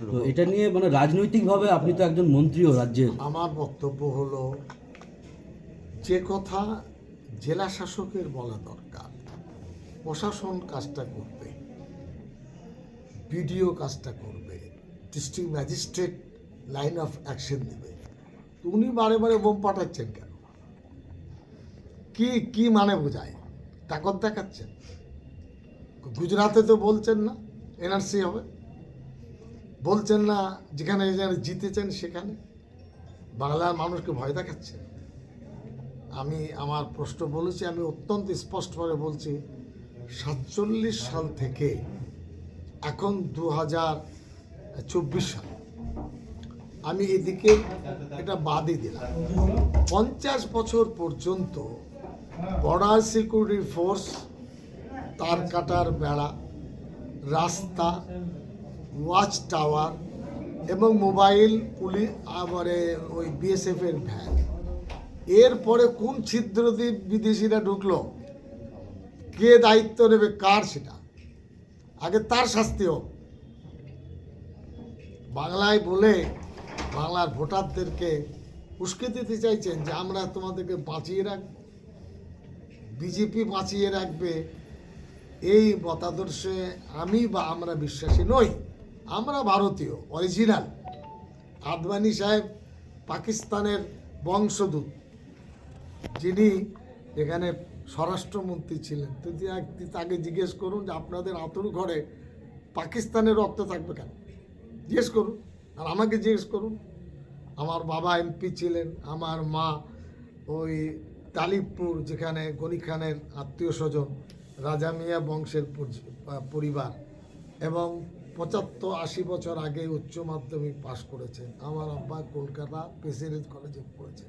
তো এটা নিয়ে মানে রাজনৈতিকভাবে আপনি তো একজন মন্ত্রীও রাজ্যের। আমার বক্তব্য হলো যে কথা জেলা শাসকের বলা দরকার প্রশাসন কাজটা করবে বিডিও কাজটা করবে district magistrate line of action দেবে তো উনি বারে বারে বোম পাঠাচ্ছেন কেন? কি কি মানে বোঝায়? তাকত দেখাচ্ছেন? গুজরাতে তো বলছেন না এনআরসি হবে। বলছেন না, যেখানে যেখানে জিতেছেন সেখানে। বাংলার মানুষকে ভয় দেখাচ্ছেন আমি আমার প্রশ্ন বলেছি, আমি অত্যন্ত স্পষ্টভাবে বলছি, সাতচল্লিশ সাল থেকে, এখন দু হাজার চব্বিশ সাল, আমি এদিকে এটা বাদই দিলাম। পঞ্চাশ বছর পর্যন্ত বর্ডার সিকিউরিটি ফোর্স, তার কাটার বেড়া, রাস্তা ওয়াচ টাওয়ার এবং মোবাইল পুলিশ আবারে ওই বিএসএফ এর ভ্যান। এরপরে কোন ছিদ্র দিয়ে বিদেশিরা ঢুকলো? কে দায়িত্ব নেবে? কার সেটা? আগে তার শাস্তি হোক। বাংলায় বলে বাংলার ভোটারদেরকে উস্কে দিতে চাইছেন যে আমরা তোমাদেরকে বাঁচিয়ে রাখব বিজেপি বাঁচিয়ে রাখবে। এই মতাদর্শে আমি বা আমরা বিশ্বাসী নই। আমরা ভারতীয় অরিজিনাল আদবানি সাহেব পাকিস্তানের বংশদূত। যিনি এখানে স্বরাষ্ট্রমন্ত্রী ছিলেন। এক- তাকে জিজ্ঞেস করুন যে আপনাদের আতর ঘরে পাকিস্তানের রক্ত থাকবে কেন? জিজ্ঞেস করুন। আর আমাকে জিজ্ঞেস করুন। আমার বাবা এমপি ছিলেন, আমার মা ওই তালিবপুর, যেখানে গনি খানের আত্মীয় স্বজন, রাজা মিয়া বংশের পরিবার এবং পঁচাত্তর আশি বছর আগে উচ্চ মাধ্যমিক পাশ করেছেন। আমার আব্বা কলকাতা প্রেসিডেন্ট কলেজে পড়েছে।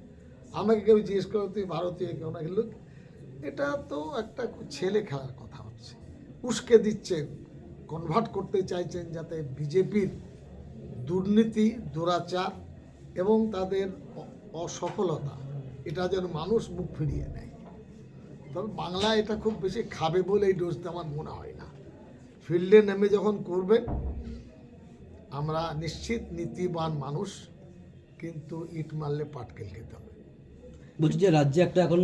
আমাকে কেউ জিজ্ঞেস করে তুই ভারতীয় কেউ না লোক, এটা তো একটা ছেলে খেলার কথা হচ্ছে। উস্কে দিচ্ছেন কনভার্ট করতে চাইছেন যাতে বিজেপির দুর্নীতি, দুরাচার এবং তাদের অসফলতা, এটা যেন মানুষ মুখ ফিরিয়ে নেয়। তবে বাংলা এটা খুব বেশি খাবে বলে এই ডোজটা আমার মনে হয় না। ফিল্ডে নেমে যখন করবেন, আমরা নিশ্চিত নীতিবান মানুষ, কিন্তু ইট মারলে পাটকেল খেতে হবে। বলছি যে রাজ্যে একটা এখন